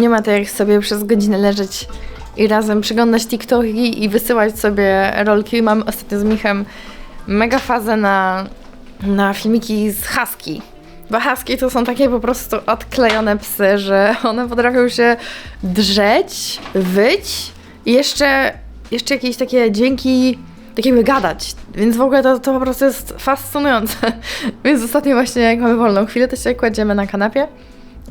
Nie ma to jak sobie przez godzinę leżeć i razem przyglądać TikToki i wysyłać sobie rolki. Mam ostatnio z Michem mega fazę na, na filmiki z Husky. Bo Husky to są takie po prostu odklejone psy, że one potrafią się drzeć, wyć i jeszcze, jeszcze jakieś takie dźwięki, tak jakby gadać. Więc w ogóle to, to po prostu jest fascynujące. Więc ostatnio właśnie jak mamy wolną chwilę, to się kładziemy na kanapie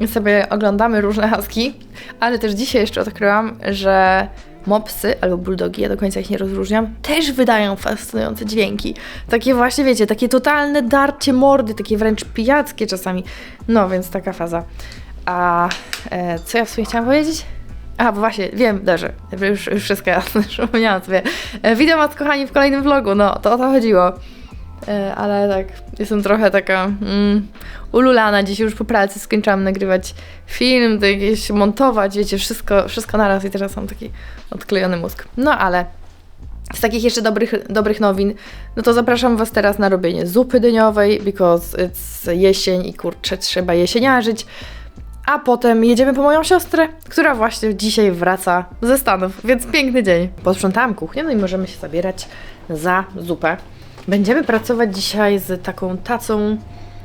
sobie oglądamy różne husky, ale też dzisiaj jeszcze odkryłam, że mopsy albo bulldogi, ja do końca ich nie rozróżniam, też wydają fascynujące dźwięki. Takie właśnie, wiecie, takie totalne darcie mordy, takie wręcz pijackie czasami. No, więc taka faza. A e, co ja w sumie chciałam powiedzieć? A, bo właśnie, wiem, dobrze, już, już wszystko jasne, przypomniałam sobie. E, witam Was, kochani, w kolejnym vlogu, no, to o to chodziło. E, ale tak, jestem trochę taka mm, ululana. Dzisiaj już po pracy skończyłam nagrywać film, to jakieś montować, wiecie, wszystko, wszystko naraz i teraz mam taki odklejony mózg. No ale z takich jeszcze dobrych, dobrych nowin, no to zapraszam Was teraz na robienie zupy dyniowej, because it's jesień i kurczę, trzeba jesieniarzyć. A potem jedziemy po moją siostrę, która właśnie dzisiaj wraca ze Stanów, więc piękny dzień. Posprzątałam kuchnię, no i możemy się zabierać za zupę. Będziemy pracować dzisiaj z taką tacą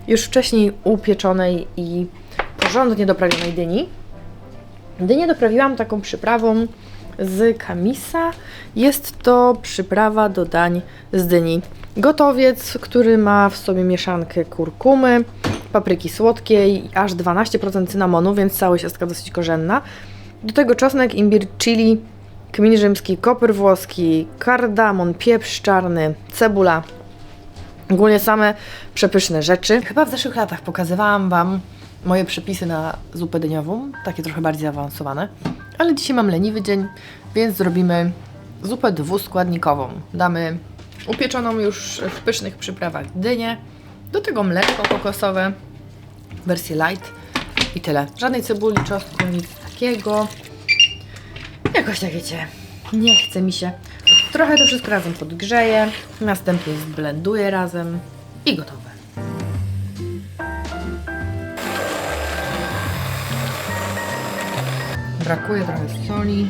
już wcześniej upieczonej i porządnie doprawionej dyni. Dynię doprawiłam taką przyprawą z kamisa. Jest to przyprawa do dań z dyni. Gotowiec, który ma w sobie mieszankę kurkumy, papryki słodkiej, aż 12% cynamonu, więc całość jest taka dosyć korzenna. Do tego czosnek, imbir, chili, kmin rzymski, koper włoski, kardamon, pieprz czarny, cebula. Ogólnie same przepyszne rzeczy. Chyba w zeszłych latach pokazywałam Wam moje przepisy na zupę dyniową, takie trochę bardziej zaawansowane. Ale dzisiaj mam leniwy dzień, więc zrobimy zupę dwuskładnikową. Damy upieczoną już w pysznych przyprawach dynię, do tego mleczko kokosowe, wersję light i tyle. Żadnej cebuli, czosnku, nic takiego. Jakoś tak wiecie, nie chce mi się. Trochę to wszystko razem podgrzeję, następnie zblenduję razem i gotowe. Brakuje trochę soli.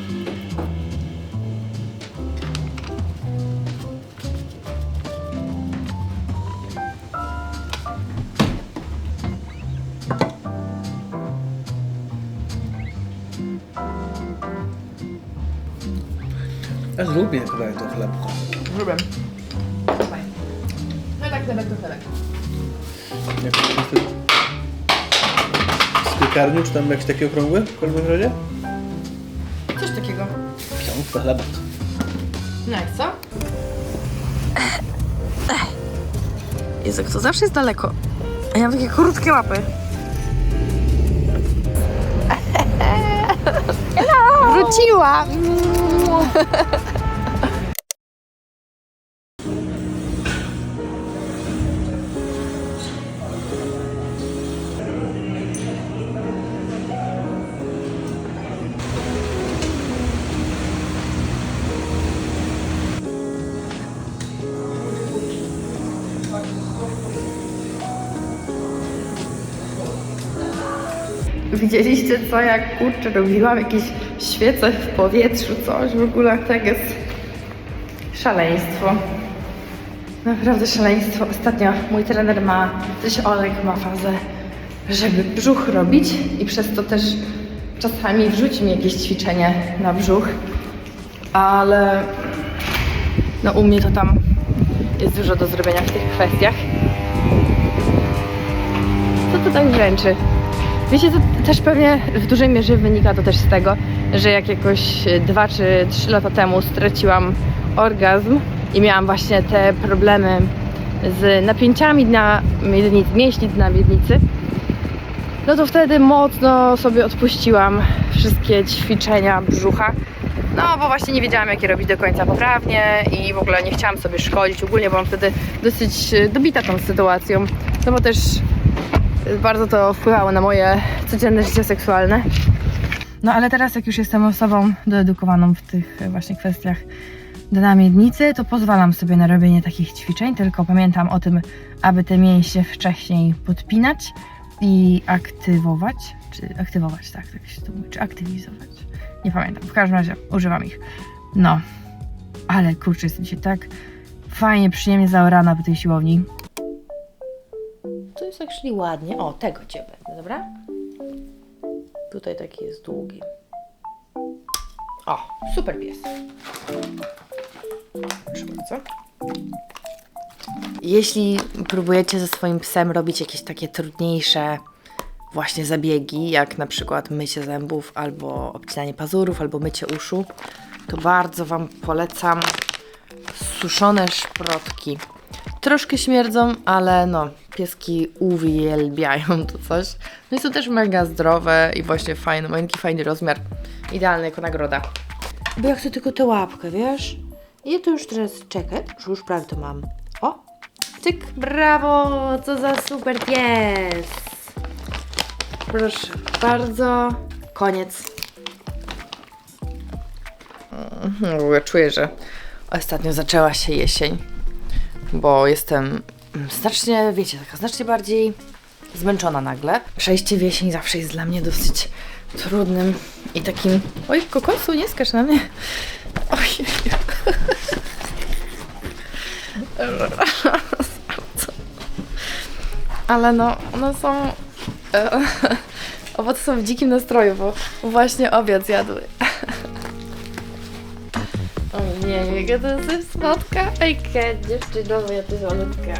Lubię chleb do chlebka. Lubię. Chlebek, chlebek to chlebek. Jak to jest z piekarni, czy tam jakiś taki okrągły w każdym razie? Coś takiego. Ksiąg to chlebek. No jak co? Jezu, to zawsze jest daleko. A ja mam takie krótkie łapy. Wróciła! Widzieliście co, jak kurczę robiłam jakieś świece w powietrzu, coś w ogóle tak jest szaleństwo. Naprawdę szaleństwo. Ostatnio mój trener ma, też Olek ma fazę, żeby brzuch robić i przez to też czasami wrzuci mi jakieś ćwiczenie na brzuch, ale no u mnie to tam jest dużo do zrobienia w tych kwestiach. Co to tak wręczy? Wiecie, to też pewnie w dużej mierze wynika to też z tego, że jak jakoś dwa czy trzy lata temu straciłam orgazm i miałam właśnie te problemy z napięciami na miednicy, mięśni na miednicy, no to wtedy mocno sobie odpuściłam wszystkie ćwiczenia brzucha. No, bo właśnie nie wiedziałam, jak je robić do końca poprawnie i w ogóle nie chciałam sobie szkodzić. Ogólnie byłam wtedy dosyć e, dobita tą sytuacją, no bo też bardzo to wpływało na moje codzienne życie seksualne. No ale teraz, jak już jestem osobą doedukowaną w tych właśnie kwestiach dna miednicy, to pozwalam sobie na robienie takich ćwiczeń, tylko pamiętam o tym, aby te mięśnie wcześniej podpinać i aktywować, czy aktywować, tak, tak się to mówi, czy aktywizować. Nie pamiętam, w każdym razie używam ich. No, ale kurczę, jestem się tak fajnie, przyjemnie zaorana po tej siłowni. Jest actually ładnie. O, tego cię będę, dobra? Tutaj taki jest długi. O, super pies. Proszę bardzo. Jeśli próbujecie ze swoim psem robić jakieś takie trudniejsze właśnie zabiegi, jak na przykład mycie zębów, albo obcinanie pazurów, albo mycie uszu, to bardzo Wam polecam suszone szprotki. Troszkę śmierdzą, ale no, pieski uwielbiają to coś. No i są też mega zdrowe i właśnie fajne, maleńki, fajny rozmiar. Idealny jako nagroda. Bo ja chcę tylko tę łapkę, wiesz? I to już teraz czekaj, że już prawie to mam. O! Cyk, brawo! Co za super pies! Proszę bardzo. Koniec. Mhm, W ogóle czuję, że ostatnio zaczęła się jesień, bo jestem znacznie, wiecie, taka znacznie bardziej zmęczona nagle. Przejście w jesień zawsze jest dla mnie dosyć trudnym i takim... Oj, kokosu, nie skacz na mnie. Oj. Ale no, one są... e, Owoce są w dzikim nastroju, bo właśnie obiad zjadły. Nie, jaka to jest słodka. Ejka, dziewczyno, moja ty słodka.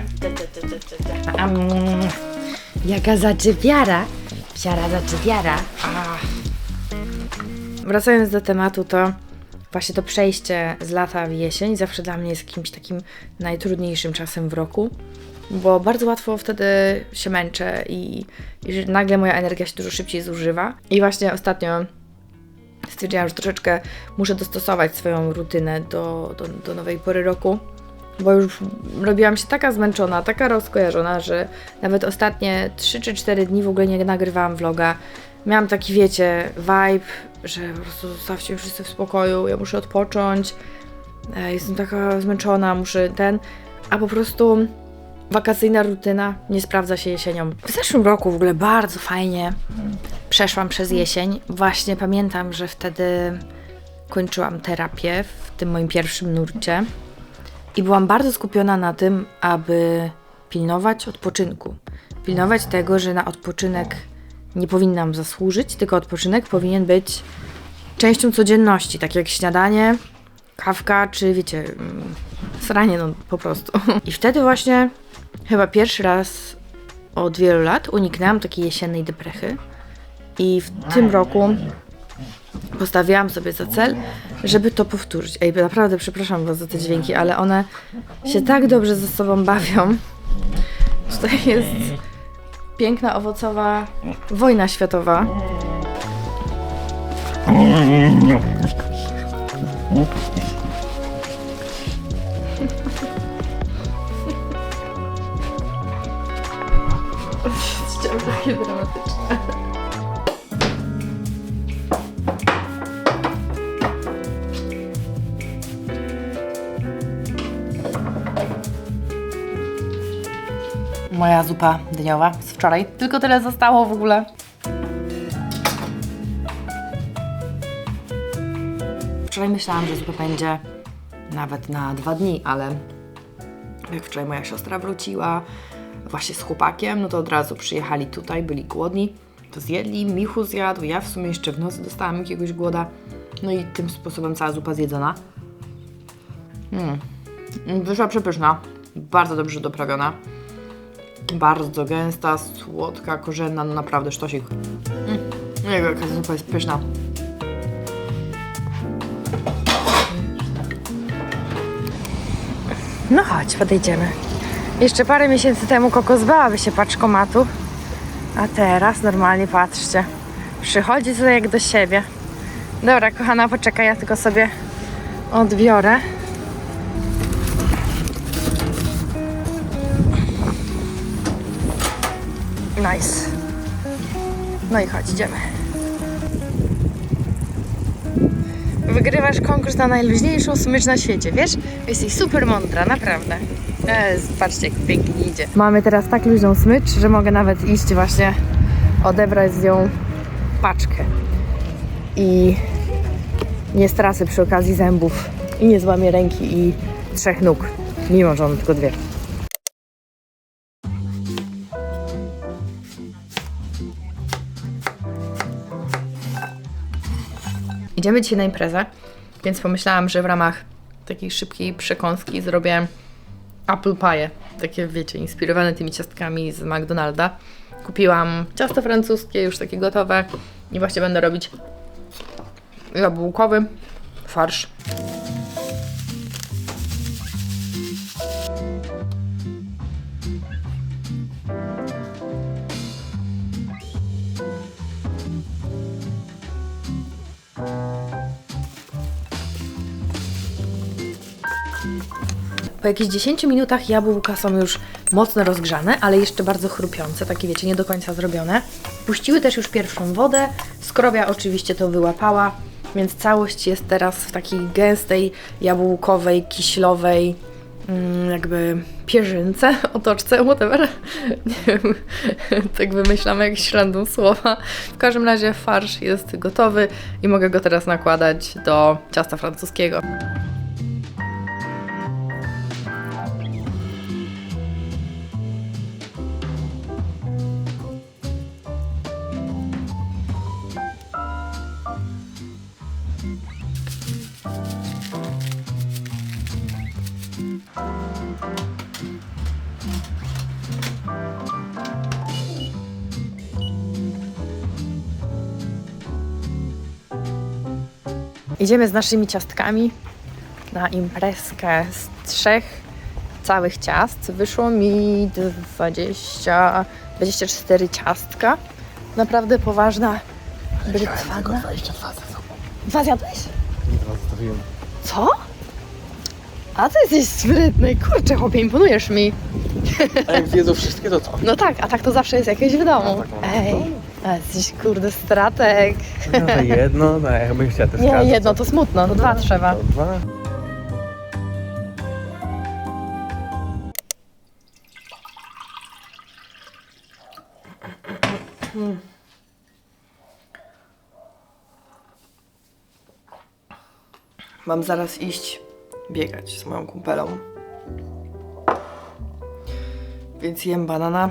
Jaka zaczepiara. Psiara zaczepiara. Wracając do tematu, to właśnie to przejście z lata w jesień zawsze dla mnie jest jakimś takim najtrudniejszym czasem w roku, bo bardzo łatwo wtedy się męczę i, i nagle moja energia się dużo szybciej zużywa. I właśnie ostatnio stwierdziłam, że troszeczkę muszę dostosować swoją rutynę do, do, do nowej pory roku, bo już robiłam się taka zmęczona, taka rozkojarzona, że nawet ostatnie 3 czy 4 dni w ogóle nie nagrywałam vloga. Miałam taki, wiecie, vibe, że po prostu zostawcie mnie wszyscy w spokoju, ja muszę odpocząć, e, jestem taka zmęczona, muszę ten, a po prostu wakacyjna rutyna nie sprawdza się jesienią. W zeszłym roku w ogóle bardzo fajnie przeszłam przez jesień. Właśnie pamiętam, że wtedy kończyłam terapię w tym moim pierwszym nurcie i byłam bardzo skupiona na tym, aby pilnować odpoczynku. Pilnować tego, że na odpoczynek nie powinnam zasłużyć, tylko odpoczynek powinien być częścią codzienności, tak jak śniadanie, kawka, czy wiecie, mm, sranie, no po prostu. I wtedy właśnie chyba pierwszy raz od wielu lat uniknęłam takiej jesiennej deprechy. I w tym roku postawiłam sobie za cel, żeby to powtórzyć. Ej, naprawdę przepraszam Was za te dźwięki, ale one się tak dobrze ze sobą bawią. Tutaj jest piękna, owocowa wojna światowa. Moja zupa dniowa z wczoraj. Tylko tyle zostało w ogóle. Wczoraj myślałam, że zupa będzie nawet na dwa dni, ale jak wczoraj moja siostra wróciła właśnie z chłopakiem, no to od razu przyjechali tutaj, byli głodni, to zjedli, Michu zjadł, ja w sumie jeszcze w nocy dostałam jakiegoś głoda, no i tym sposobem cała zupa zjedzona. Mm. Wyszła przepyszna, bardzo dobrze doprawiona, bardzo gęsta, słodka, korzenna, no naprawdę sztosik. Mm. Nie wiem, jaka zupa jest pyszna. No chodź, podejdziemy. Jeszcze parę miesięcy temu kokos bałaby się paczkomatu, a teraz normalnie patrzcie. Przychodzi tutaj jak do siebie. Dobra, kochana, poczekaj, ja tylko sobie odbiorę. Nice. No i chodź, idziemy. Wygrywasz konkurs na najluźniejszą smycz na świecie, wiesz? Jesteś super mądra, naprawdę. E, jak pięknie idzie. Mamy teraz tak luźną smycz, że mogę nawet iść właśnie odebrać z nią paczkę. I nie stracę przy okazji zębów i nie złamię ręki i trzech nóg, mimo że mam tylko dwie. Idziemy dzisiaj na imprezę, więc pomyślałam, że w ramach takiej szybkiej przekąski zrobię apple pie. Takie, wiecie, inspirowane tymi ciastkami z McDonalda. Kupiłam ciasto francuskie, już takie gotowe i właśnie będę robić jabłkowy farsz. Po jakichś 10 minutach jabłka są już mocno rozgrzane, ale jeszcze bardzo chrupiące, takie wiecie, nie do końca zrobione. Puściły też już pierwszą wodę, skrobia oczywiście to wyłapała, więc całość jest teraz w takiej gęstej, jabłkowej, kiślowej, mm, jakby pierzynce, otoczce, whatever. Nie wiem, tak wymyślam jakieś random słowa. W każdym razie farsz jest gotowy i mogę go teraz nakładać do ciasta francuskiego. Idziemy z naszymi ciastkami na imprezkę z trzech całych ciast. Wyszło mi 20, 24 ciastka. Naprawdę poważna brytwana. 22 sezony. Dwa zjadłeś? Dwa zostawiłem. Co? A ty jesteś sprytny. Kurczę, chłopie, imponujesz mi. A jak zjedzą wszystkie, to co? No tak, a tak to zawsze jest jakieś w domu. A tak w Ej, a jesteś kurde stratek. No, to jedno, no ja bym chciała też Nie, jedno to smutno, to dwa trzeba. To dwa. Mam zaraz iść biegać z moją kumpelą. Więc jem banana.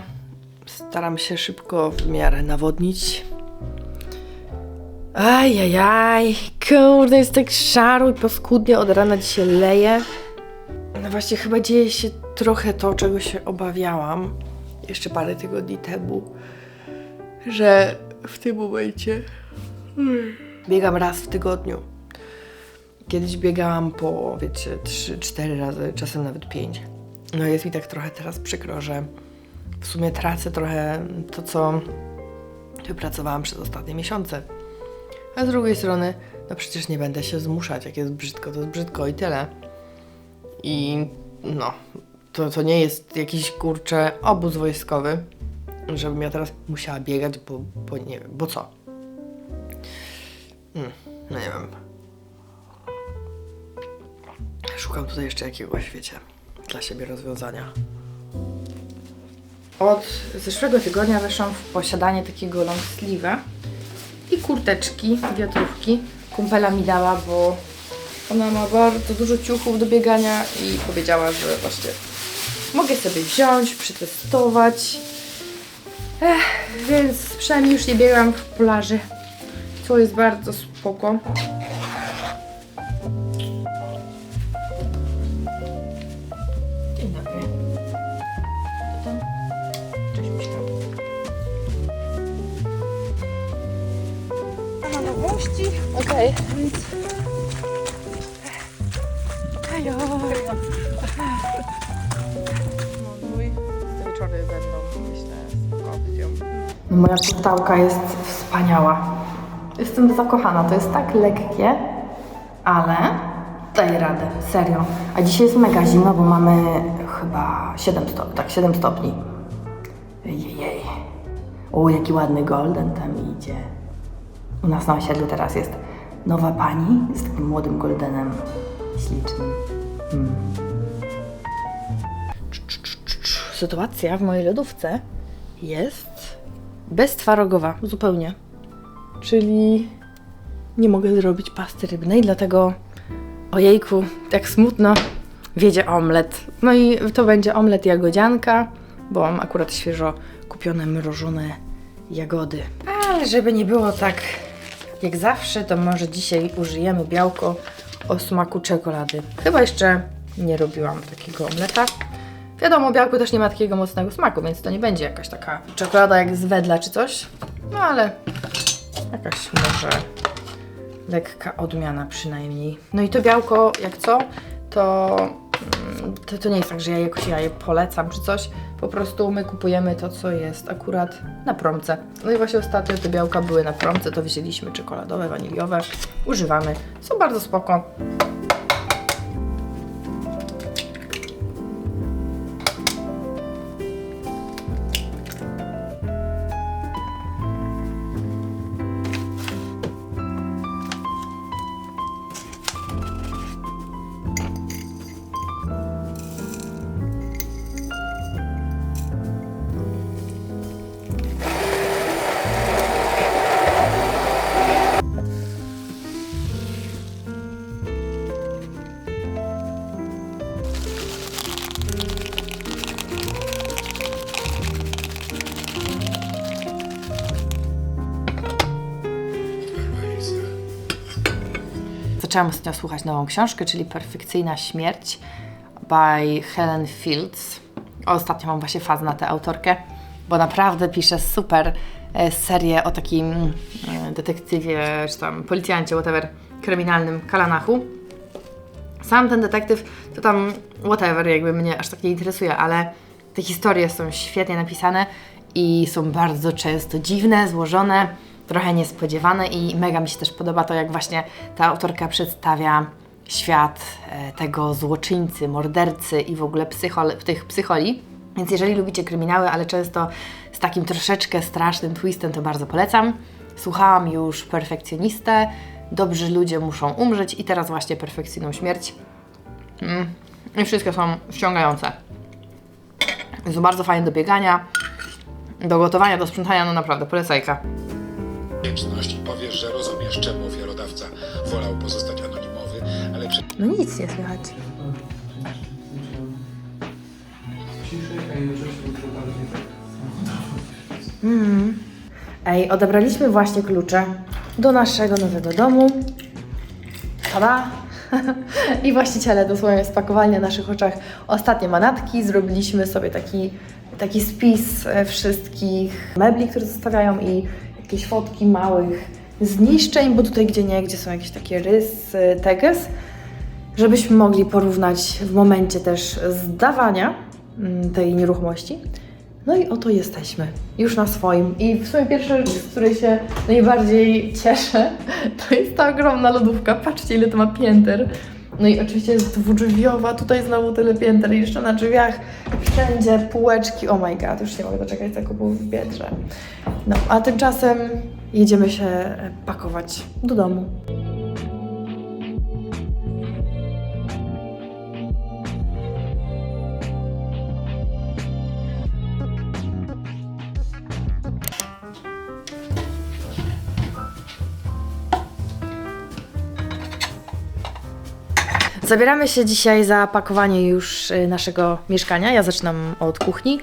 Staram się szybko w miarę nawodnić. Ajajaj, kurde, jest tak szaro i paskudnie, od rana dzisiaj leje. No właśnie, chyba dzieje się trochę to, czego się obawiałam jeszcze parę tygodni temu, że w tym momencie biegam raz w tygodniu. Kiedyś biegałam po, wiecie, 3-4 razy, czasem nawet 5. No jest mi tak trochę teraz przykro, że w sumie tracę trochę to, co wypracowałam przez ostatnie miesiące. A z drugiej strony, no przecież nie będę się zmuszać, jak jest brzydko, to jest brzydko i tyle. I no, to, to nie jest jakiś kurczę obóz wojskowy, żebym ja teraz musiała biegać, bo, bo nie wiem, bo co? Hmm, no nie wiem. Szukam tutaj jeszcze jakiegoś, wiecie, dla siebie rozwiązania. Od zeszłego tygodnia weszłam w posiadanie takiego long i kurteczki, wiatrówki. Kumpela mi dała, bo ona ma bardzo dużo ciuchów do biegania i powiedziała, że właśnie mogę sobie wziąć, przetestować. Ech, więc przynajmniej już nie biegam w plaży, co jest bardzo spoko. Nowości. Okej, więc... Hejo. Wieczory będą, myślę, z opcją. Moja puszczałka jest wspaniała. Jestem zakochana, to jest tak lekkie, ale daje radę, serio. A dzisiaj jest mega zimno, bo mamy chyba 7 stopni, tak 7 stopni. Jej. O, jaki ładny golden tam idzie. U nas na osiedlu teraz jest nowa pani z takim młodym goldenem ślicznym. Mm. Sytuacja w mojej lodówce jest beztwarogowa, zupełnie. czyli nie mogę zrobić pasty rybnej, dlatego ojejku, tak smutno, wiedzie omlet. No i to będzie omlet jagodzianka, bo mam akurat świeżo kupione mrożone jagody. Ale żeby nie było tak jak zawsze, to może dzisiaj użyjemy białko o smaku czekolady. Chyba jeszcze nie robiłam takiego omleta. Wiadomo, białko też nie ma takiego mocnego smaku, więc to nie będzie jakaś taka czekolada jak z wedla czy coś. No ale jakaś może lekka odmiana przynajmniej. No i to białko, jak co, to, mm, to, to nie jest tak, że ja jakoś ja je polecam czy coś. Po prostu my kupujemy to, co jest akurat na promce. No i właśnie ostatnio te białka były na promce, to wzięliśmy czekoladowe, waniliowe. Używamy. Są bardzo spoko. Zaczęłam ostatnio słuchać nową książkę, czyli Perfekcyjna Śmierć by Helen Fields. Ostatnio mam właśnie fazę na tę autorkę, bo naprawdę pisze super e, serię o takim e, detektywie, czy tam policjancie, whatever, kryminalnym Kalanachu. Sam ten detektyw to tam whatever, jakby mnie aż tak nie interesuje, ale te historie są świetnie napisane i są bardzo często dziwne, złożone, trochę niespodziewane i mega mi się też podoba to, jak właśnie ta autorka przedstawia świat e, tego złoczyńcy, mordercy i w ogóle psychol, tych psycholi. Więc jeżeli lubicie kryminały, ale często z takim troszeczkę strasznym twistem, to bardzo polecam. Słuchałam już Perfekcjonistę, Dobrzy ludzie muszą umrzeć i teraz właśnie Perfekcyjną śmierć. Mm. I wszystkie są wciągające. Jest bardzo fajne do biegania, do gotowania, do sprzątania, no naprawdę, polecajka. Wdzięczność powiesz, że rozumiesz, czemu ofiarodawca wolał pozostać anonimowy, ale przy No nic nie słychać. Mm. Ej, odebraliśmy właśnie klucze do naszego nowego domu. Tada! I właściciele dosłownie spakowali na naszych oczach ostatnie manatki. Zrobiliśmy sobie taki, taki spis e, wszystkich mebli, które zostawiają i jakieś fotki małych zniszczeń, bo tutaj gdzie nie, gdzie są jakieś takie rys, e, teges, żebyśmy mogli porównać w momencie też zdawania mm, tej nieruchomości. No i oto jesteśmy, już na swoim. I w sumie pierwsza rzecz, z której się najbardziej cieszę, to jest ta ogromna lodówka. Patrzcie, ile to ma pięter. No i oczywiście jest dwudrzwiowa, tutaj znowu tyle pięter, jeszcze na drzwiach, wszędzie półeczki. Oh my god, już nie mogę doczekać zakupu w Biedrze. No, a tymczasem jedziemy się pakować do domu. Zabieramy się dzisiaj za pakowanie już y, naszego mieszkania. Ja zaczynam od kuchni.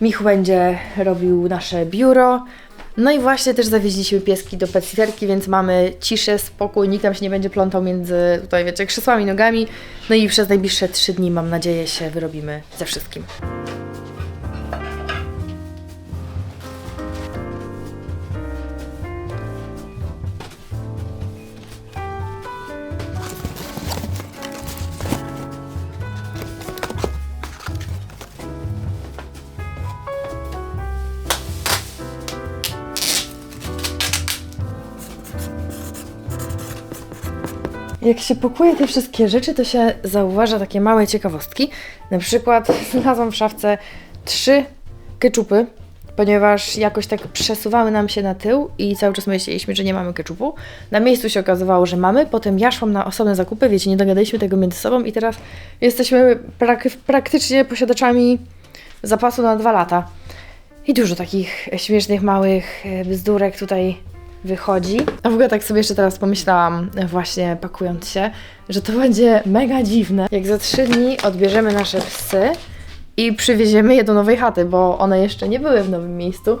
Michu będzie robił nasze biuro. No i właśnie też zawieźliśmy pieski do petsiterki, więc mamy ciszę, spokój, nikt tam się nie będzie plątał między tutaj, wiecie, krzesłami, nogami. No i przez najbliższe trzy dni, mam nadzieję, się wyrobimy ze wszystkim. Jak się pakuje te wszystkie rzeczy, to się zauważa takie małe ciekawostki. Na przykład znalazłam w szafce trzy keczupy, ponieważ jakoś tak przesuwały nam się na tył i cały czas myśleliśmy, że nie mamy keczupu. Na miejscu się okazywało, że mamy, potem ja szłam na osobne zakupy, wiecie, nie dogadaliśmy tego między sobą i teraz jesteśmy prak- praktycznie posiadaczami zapasu na dwa lata. I dużo takich śmiesznych, małych e, bzdurek tutaj wychodzi. A w ogóle tak sobie jeszcze teraz pomyślałam, właśnie pakując się, że to będzie mega dziwne, jak za trzy dni odbierzemy nasze psy i przywieziemy je do nowej chaty, bo one jeszcze nie były w nowym miejscu.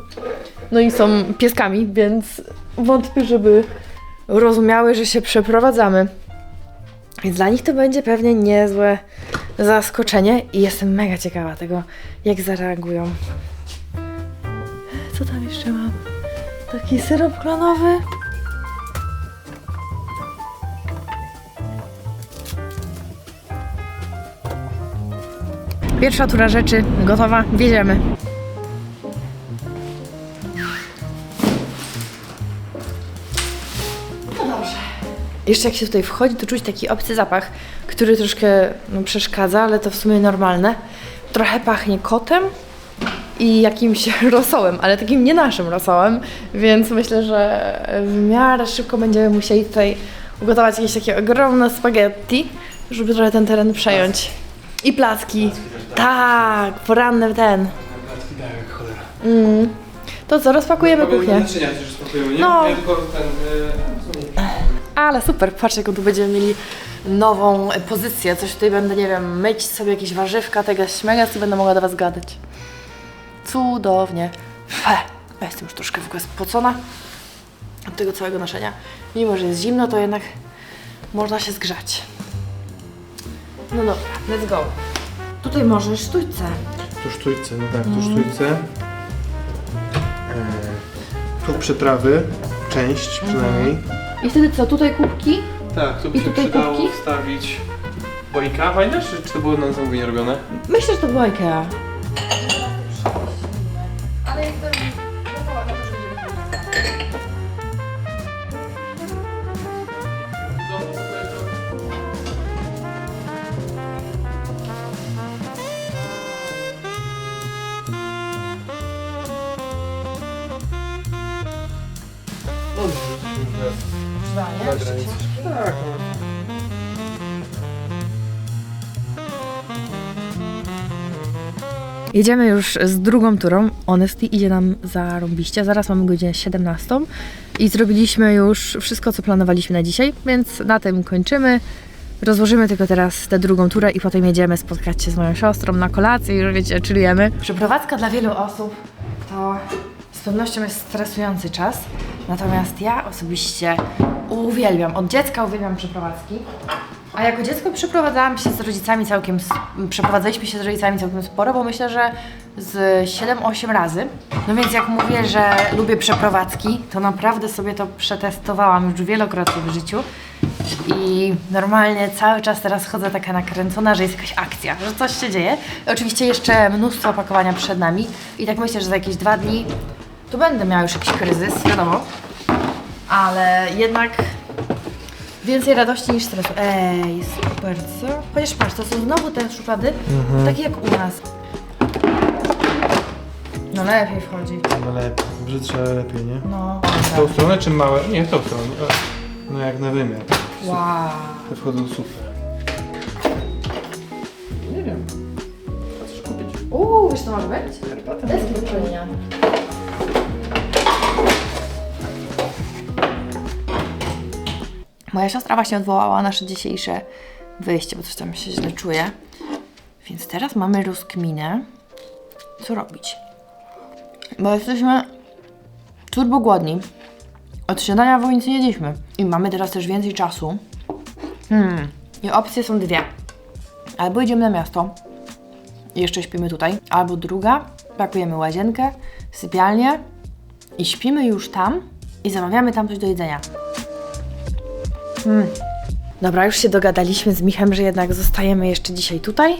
No i są pieskami, więc wątpię, żeby rozumiały, że się przeprowadzamy. Więc dla nich to będzie pewnie niezłe zaskoczenie i jestem mega ciekawa tego, jak zareagują. Co tam jeszcze mam? Taki syrop klonowy. Pierwsza tura rzeczy gotowa, wjedziemy. Jeszcze jak się tutaj wchodzi, to czuć taki obcy zapach, który troszkę no, przeszkadza, ale to w sumie normalne. Trochę pachnie kotem i jakimś rosołem, ale takim nie naszym rosołem, więc myślę, że w miarę szybko będziemy musieli tutaj ugotować jakieś takie ogromne spaghetti, żeby trochę ten teren przejąć. I placki. Tak, poranny ten. Mm. To co, rozpakujemy kuchnię. Naczynia też spakujemy, nie? No. Nie, tylko ten... y, Ale super, patrz jaką tu będziemy mieli nową pozycję. Coś tutaj będę, nie wiem, myć sobie jakieś warzywka, tego śmegas i będę mogła do Was gadać. Cudownie. Fe. Ja jestem już troszkę w ogóle spocona od tego całego noszenia. Mimo, że jest zimno, to jednak można się zgrzać. No dobra, let's go. Tutaj możesz sztućce. Tu sztućce, no tak, tu sztućce. E, tu przyprawy, część przynajmniej. I wtedy co, tutaj kubki? Tak, tu by I się tutaj przydało kubki? wstawić boika fajne, czy, czy to było na zamówienie robione? Myślę, że to była Ikea. Thank you. Jedziemy już z drugą turą. Honesty idzie nam zarąbiście. Zaraz mamy godzinę 17 i zrobiliśmy już wszystko, co planowaliśmy na dzisiaj, więc na tym kończymy. Rozłożymy tylko teraz tę drugą turę i potem jedziemy spotkać się z moją siostrą na kolację i już wiecie, chillujemy. Przeprowadzka dla wielu osób to z pewnością jest stresujący czas, natomiast ja osobiście uwielbiam, od dziecka uwielbiam przeprowadzki. A jako dziecko przeprowadzałam się z rodzicami całkiem, s- przeprowadzaliśmy się z rodzicami całkiem sporo, bo myślę, że z 7-8 razy. No więc jak mówię, że lubię przeprowadzki, to naprawdę sobie to przetestowałam już wielokrotnie w życiu. I normalnie cały czas teraz chodzę taka nakręcona, że jest jakaś akcja, że coś się dzieje. Oczywiście jeszcze mnóstwo opakowania przed nami. I tak myślę, że za jakieś dwa dni to będę miała już jakiś kryzys, wiadomo. Ale jednak Więcej radości niż stresu. Ej, super, co? Chociaż patrz, to są znowu te szuflady, takie jak u nas. No lepiej wchodzi. No lepiej, brzydsze ale lepiej, nie? No. W tą stronę czy małe? Nie, w tą stronę. No jak na wymiar. Wow. Te wchodzą super. Nie wiem. Coś kupić? Uuu, wiesz co może być? Herbatę? Deski do czynienia. Moja siostra właśnie odwołała nasze dzisiejsze wyjście, bo coś tam się źle czuje. Więc teraz mamy rozkminę, co robić. Bo jesteśmy turbo głodni. Od śniadania w nic nie jedliśmy. I mamy teraz też więcej czasu. Hmm. I opcje są dwie. Albo idziemy na miasto, i jeszcze śpimy tutaj. Albo druga, pakujemy łazienkę, sypialnię i śpimy już tam i zamawiamy tam coś do jedzenia. Hmm. Dobra, już się dogadaliśmy z Michem, że jednak zostajemy jeszcze dzisiaj tutaj.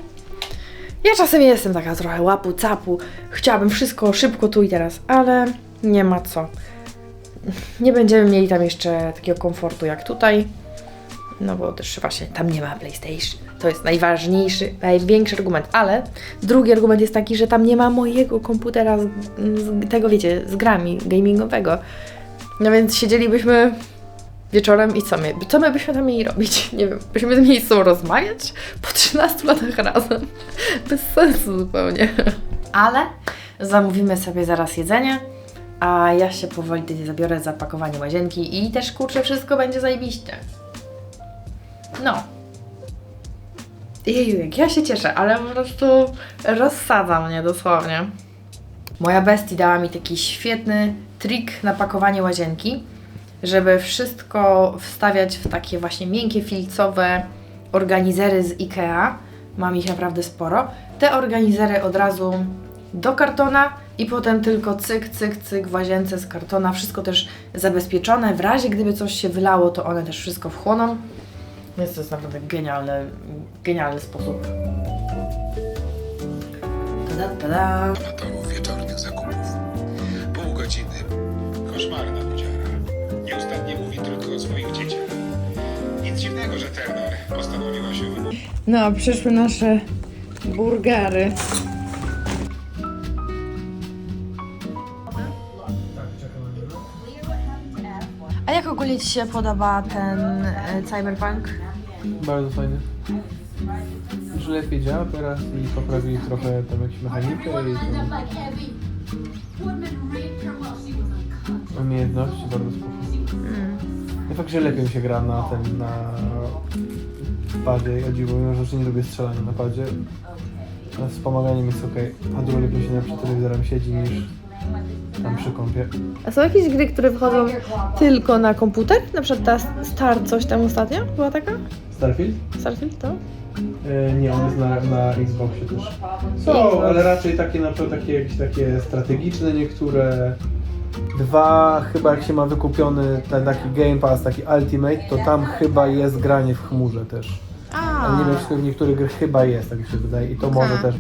Ja czasem jestem taka trochę łapu, capu. Chciałabym wszystko szybko tu i teraz, ale nie ma co. Nie będziemy mieli tam jeszcze takiego komfortu jak tutaj. No bo też właśnie tam nie ma PlayStation. To jest najważniejszy, największy argument. Ale drugi argument jest taki, że tam nie ma mojego komputera z, z tego, wiecie, z grami gamingowego. No więc siedzielibyśmy wieczorem i co my, co my byśmy tam mieli robić? Nie wiem, byśmy mieli z sobą rozmawiać po 13 latach razem. Bez sensu zupełnie. Ale zamówimy sobie zaraz jedzenie A ja się powoli tutaj zabiorę za pakowanie łazienki i też kurczę, wszystko będzie zajebiście. No. Jeju, jak ja się cieszę, ale po prostu rozsadza mnie dosłownie. Moja bestia dała mi taki świetny trik na pakowanie łazienki, żeby wszystko wstawiać w takie właśnie miękkie, filcowe organizery z Ikea. Mam ich naprawdę sporo. Te organizery od razu do kartona i potem tylko cyk, cyk, cyk w łazience z kartona. Wszystko też zabezpieczone. W razie gdyby coś się wylało, to one też wszystko wchłoną. Więc to jest naprawdę genialny, genialny sposób. Tada, tada. Swoich dzieciach. Nic dziwnego, że Turner postanowiła się wybudować. No, a przyszły nasze burgery. A jak ogólnie Ci się podoba ten e, cyberpunk? Bardzo fajny. Już lepiej działa teraz i poprawili trochę tam jakieś mechanikę i tam umiejętności, bardzo spoko. Ja fakt, że lepiej mi się gra na ten, na padzie, o dziwo, mimo że nie lubię strzelania na padzie. Ale z pomaganiem jest ok. A dużo lepiej się na przed telewizorem siedzi niż tam przy kąpie. A są jakieś gry, które wychodzą tylko na komputer? Na przykład ta Star coś tam ostatnio była taka? Starfield? Starfield to? E, nie, on jest na, na Xboxie też. Są, Xbox. ale raczej takie na przykład takie jakieś takie strategiczne niektóre. Dwa, chyba jak się ma wykupiony ten taki Game Pass, taki Ultimate, to tam chyba jest granie w chmurze też. A, Ale nie wiem, czy w niektórych grach chyba jest, tak mi się wydaje. I to może też